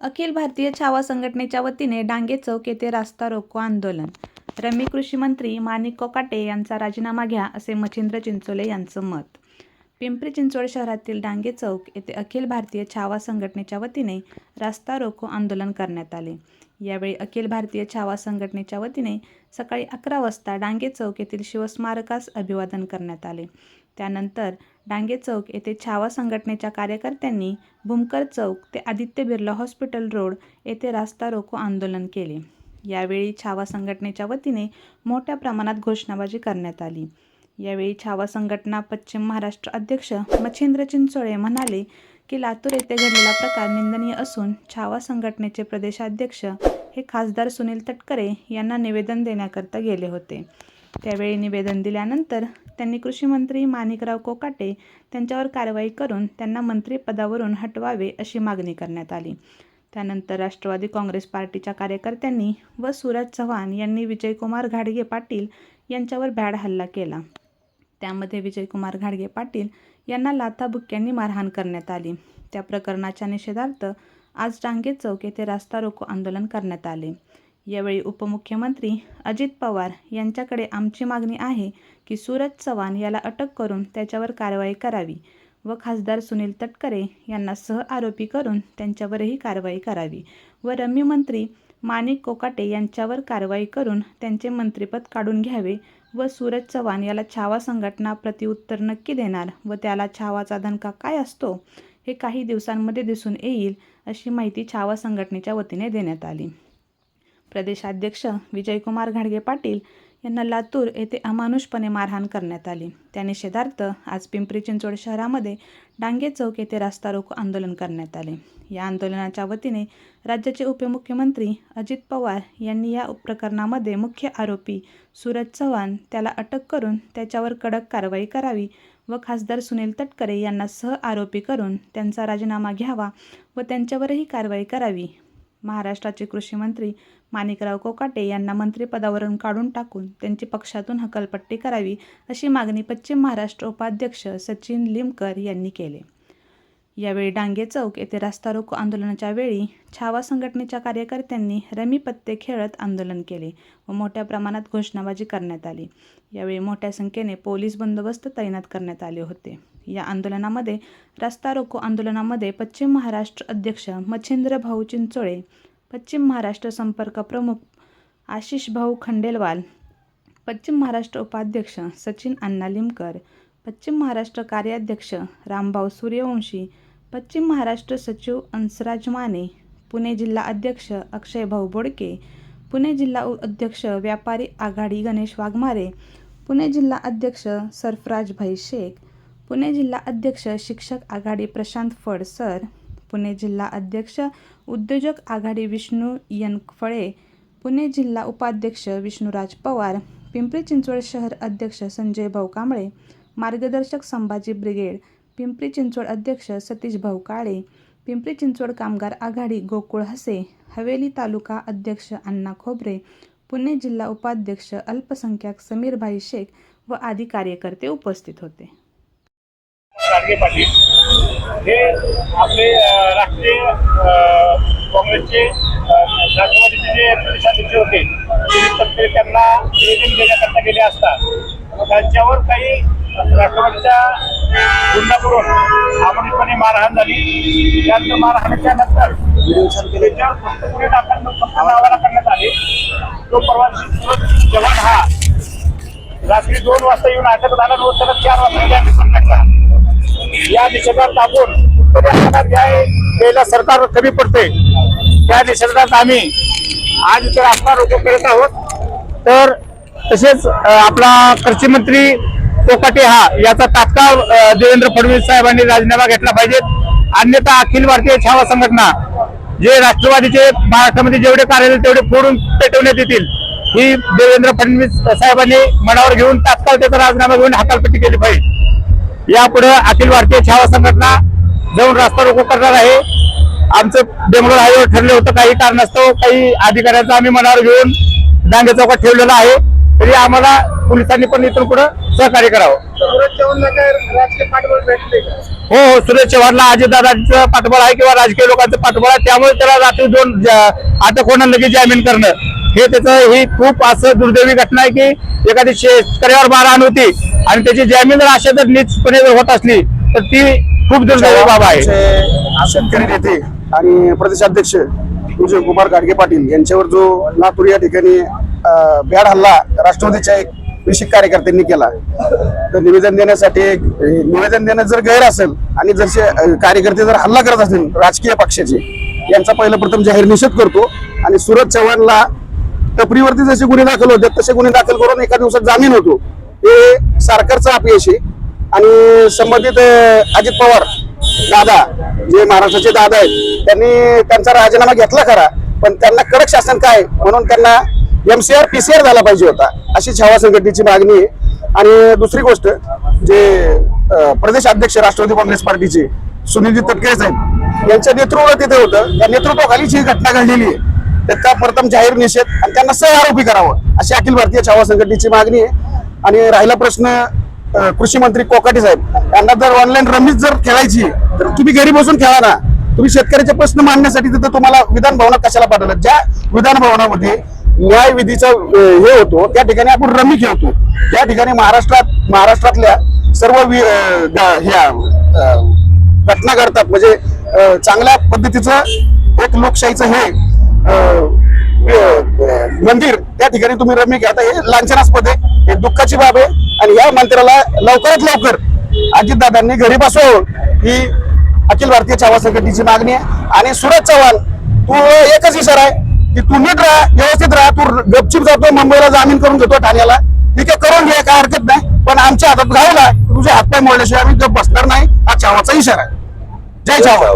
अखिल भारतीय छावा संघटनेच्या वतीने डांगे चौक येथे रास्ता रोको आंदोलन. रम्य कृषी मंत्री माणिक कोकाटे यांचा राजीनामा घ्या असे मच्छिंद्र चिंचोले यांचं मत. पिंपरी चिंचवड शहरातील डांगे चौक येथे अखिल भारतीय छावा संघटनेच्या वतीने रास्ता रोको आंदोलन करण्यात आले. यावेळी अखिल भारतीय छावा संघटनेच्या वतीने सकाळी अकरा वाजता डांगे चौक येथील शिवस्मारकास अभिवादन करण्यात आले. त्यानंतर डांगे चौक येथे छावा संघटनेच्या कार्यकर्त्यांनी भूमकर चौक ते आदित्य बिर्ला हॉस्पिटल रोड येथे रास्ता रोको आंदोलन केले. यावेळी छावा संघटनेच्या वतीने मोठ्या प्रमाणात घोषणाबाजी करण्यात आली. यावेळी छावा संघटना पश्चिम महाराष्ट्र अध्यक्ष मच्छिंद्र चिंचोळे म्हणाले की लातूर येथे घडलेला प्रकार निंदनीय असून छावा संघटनेचे प्रदेशाध्यक्ष हे खासदार सुनील तटकरे यांना निवेदन देण्याकरता गेले होते. त्यावेळी निवेदन दिल्यानंतर त्यांनी कृषीमंत्री माणिकराव कोकाटे त्यांच्यावर कारवाई करून त्यांना मंत्रिपदावरून हटवावे अशी मागणी करण्यात आली. त्यानंतर राष्ट्रवादी काँग्रेस पार्टीच्या कार्यकर्त्यांनी व सूरज चव्हाण यांनी विजयकुमार घाडगे पाटील यांच्यावर भ्याड हल्ला केला. त्यामध्ये विजयकुमार घाडगे पाटील यांना लाथाबुक्क्यांनी मारहाण करण्यात आली. त्या प्रकरणाच्या निषेधार्थ आज डांगे चौक येथे रास्ता रोको आंदोलन करण्यात आले. यावेळी उपमुख्यमंत्री अजित पवार यांच्याकडे आमची मागणी आहे की सूरज चव्हाण याला अटक करून त्याच्यावर कारवाई करावी व खासदार सुनील तटकरे यांना सह आरोपी करून त्यांच्यावरही कारवाई करावी व रम्य मंत्री माणिक कोकाटे यांच्यावर कारवाई करून त्यांचे मंत्रिपद काढून घ्यावे व सूरज चव्हाण याला छावा संघटना प्रतिउत्तर नक्की देणार व त्याला छावाचा धनका काय असतो हे काही दिवसांमध्ये दिसून येईल अशी माहिती छावा संघटनेच्या वतीने देण्यात आली. प्रदेशाध्यक्ष विजयकुमार घाडगे पाटील यांना लातूर येथे अमानुषपणे मारहाण करण्यात आली. त्या निषेधार्थ आज पिंपरी चिंचवड शहरामध्ये डांगे चौक येथे रास्ता रोको आंदोलन करण्यात आले. या आंदोलनाच्या वतीने राज्याचे उपमुख्यमंत्री अजित पवार यांनी या प्रकरणामध्ये मुख्य आरोपी सूरज चव्हाण त्याला अटक करून त्याच्यावर कडक कारवाई करावी व खासदार सुनील तटकरे यांना सह आरोपी करून त्यांचा राजीनामा घ्यावा व त्यांच्यावरही कारवाई करावी. महाराष्ट्राचे कृषी मंत्री माणिकराव कोकाटे यांना मंत्रिपदावरून काढून टाकून त्यांची पक्षातून हकलपट्टी करावी अशी मागणी पश्चिम महाराष्ट्र उपाध्यक्ष सचिन लिमकर यांनी केले. यावेळी डांगे चौक येथे रास्ता रोको आंदोलनाच्या वेळी छावा संघटनेच्या कार्यकर्त्यांनी रमी पत्ते खेळत आंदोलन केले व मोठ्या प्रमाणात घोषणाबाजी करण्यात आली. यावेळी मोठ्या संख्येने पोलीस बंदोबस्त तैनात करण्यात आले होते. या आंदोलनामध्ये रास्ता रोको आंदोलनामध्ये पश्चिम महाराष्ट्र अध्यक्ष मच्छिंद्र भाऊ चिंचोळे पश्चिम महाराष्ट्र संपर्क प्रमुख आशिष भाऊ खंडेलवाल पश्चिम महाराष्ट्र उपाध्यक्ष सचिन अण्णा लिमकर पश्चिम महाराष्ट्र कार्याध्यक्ष रामभाऊ सूर्यवंशी पश्चिम महाराष्ट्र सचिव अंसराज माने पुणे जिल्हा अध्यक्ष अक्षयभाऊ बोडके पुणे जिल्हा अध्यक्ष व्यापारी आघाडी गणेश वाघमारे पुणे जिल्हा अध्यक्ष सरफराज भाई शेख पुणे जिल्हा अध्यक्ष शिक्षक आघाडी प्रशांत फडसर पुणे जिल्हा अध्यक्ष उद्योजक आघाडी विष्णू यनफळे पुणे जिल्हा उपाध्यक्ष विष्णुराज पवार पिंपरी चिंचवड शहर अध्यक्ष संजय भाऊ कांबळे मार्गदर्शक संभाजी ब्रिगेड पिंपरी चिंचवड अध्यक्ष सतीश भाऊ काळे पिंपरी चिंचवड कामगार आघाडी गोकुळ हसे हवेली तालुका अध्यक्ष अण्णा खोबरे पुणे जिल्हा उपाध्यक्ष अल्पसंख्याक समीरभाई शेख व आदी कार्यकर्ते उपस्थित होते. रानगे पाटील हे आपले राष्ट्रीय काँग्रेसचे राष्ट्रवादीचे जे प्रदेशाध्यक्ष होते ते त्यांना निवेदन देण्याकरता गेले असता त्यांच्यावर काही राष्ट्रवादीच्या गुंडाकडून आमोणीपणे मारहाण झाली. त्यानंतर मारहाणीच्या नंतर त्याच्यावर फक्त पुढे करण्यात आले. तो परवा जवान हा रात्री दोन वाजता येऊन अटक झाला व त्याला चार वाजता त्यांनी या निषेधात आपण उत्तराखंडात वेळेला सरकार कमी पडते. त्या निषेधात आम्ही आज इथे रास्ता रोको करत आहोत. तर तसेच आपला कृषी मंत्री कोकाटे हा याचा तात्काळ देवेंद्र फडणवीस साहेबांनी राजीनामा घेतला पाहिजे. अन्यथा अखिल भारतीय छावा संघटना जे राष्ट्रवादीचे महाराष्ट्रामध्ये जेवढे कार्यालय तेवढे फोडून पेटवण्यात येतील ही देवेंद्र फडणवीस साहेबांनी मनावर घेऊन तात्काळ त्याचा राजीनामा घेऊन हकालपट्टी केली पाहिजे. यापुढे अखिल भारतीय छावा संघटना जाऊन रास्ता रोको करणार आहे. आमचं बेंगलोर हायवे ठरलं होतं काही कारणास्तव काही अधिकाऱ्यांचं आम्ही मनावर घेऊन डांगे चौकात ठेवलेलं आहे. तरी आम्हाला पोलिसांनी पण इथून पुढे सहकार्य करावं. हो हो सुरेश चव्हाणला अजितदादांचं पाठबळ आहे किंवा राजकीय लोकांचं पाठबळ आहे त्यामुळे त्याला रात्री दोन अटक होणं लगेच जामीन करणं? हे त्याचं ही खूप असं दुर्दैवी घटना आहे की एखादी शेतकऱ्यावर मारहाण होती आणि त्याची जामीन जर अशा जर नीचपणे होत असली तर ती खूप दुर्दैवी बाब आहे. शेतकरी नेते आणि प्रदेशाध्यक्ष विजय कुमार गाडगे पाटील यांच्यावर जो लातूर या ठिकाणी अं, भ्याड हल्ला राष्ट्रवादीच्या एक विशिक कार्यकर्त्यांनी केला तर निवेदन देण्यासाठी एक, निवेदन देणं जर गैर असेल आणि जर कार्यकर्ते जर हल्ला करत असतील राजकीय पक्षाचे यांचा पहिलं प्रथम जाहीर निषेध करतो आणि सुरज चव्हाणला टपरीवरती जसे गुन्हे दाखल होते तसे गुन्हे दाखल करून एका दिवसात जामीन होतो. हे सरकारचं अपयश आहे आणि संबंधित अजित पवार दादा जे महाराष्ट्राचे दादा आहेत त्यांनी त्यांचा राजीनामा घेतला खरा पण त्यांना कडक शासन काय म्हणून त्यांना एमसीआर पीसीआर झाला पाहिजे होता अशी छावा संघटनेची मागणी आहे. आणि दुसरी गोष्ट जे प्रदेश अध्यक्ष राष्ट्रवादी काँग्रेस पार्टीचे सुनीलजी तटकरे साहेब यांच्या नेतृत्व तिथे होतं. त्या नेतृत्वाखाली ही घटना घडलेली आहे. त्याचा प्रथम जाहीर निषेध आणि त्यांना सह आरोपी करावं अशी अखिल भारतीय छावा संघटनेची मागणी आहे. आणि राहिला प्रश्न कृषी मंत्री कोकाटे साहेब यांना जर ऑनलाईन रमीज जर खेळायची तर तुम्ही घरी बसून खेळा ना. तुम्ही शेतकऱ्याचे प्रश्न मांडण्यासाठी तिथं तुम्हाला विधान भवनात कशाला पाठवलं? ज्या विधान भवनामध्ये न्याय विधीचा हे होतो त्या ठिकाणी आपण रमी खेळतो. त्या ठिकाणी महाराष्ट्रात महाराष्ट्रातल्या सर्व वि- ह्या घटना घडतात. म्हणजे चांगल्या पद्धतीचं एक लोकशाहीचं हे मंदिर त्या ठिकाणी तुम्ही रमी खेळता हे लांछनास्पद आहे. हे दुःखाची बाब आहे. आणि या मंदिराला लवकरात लवकर अजितदादांनी घरी बसवावं ही अखिल भारतीय छावा संघटनेची मागणी आहे. आणि सुरज चव्हाण तू एकच इशारा आहे की तू नीट राहा व्यवस्थित राहा. तू गपचूप जातो मुंबईला जामीन करून घेतो ठाण्याला. ठीक आहे करून घे काय हरकत नाही. पण आमच्या हातात घावला तुझे हातपाय मोडल्याशिवाय आम्ही गप बसणार नाही. हा छावाचा इशारा आहे. जय छावा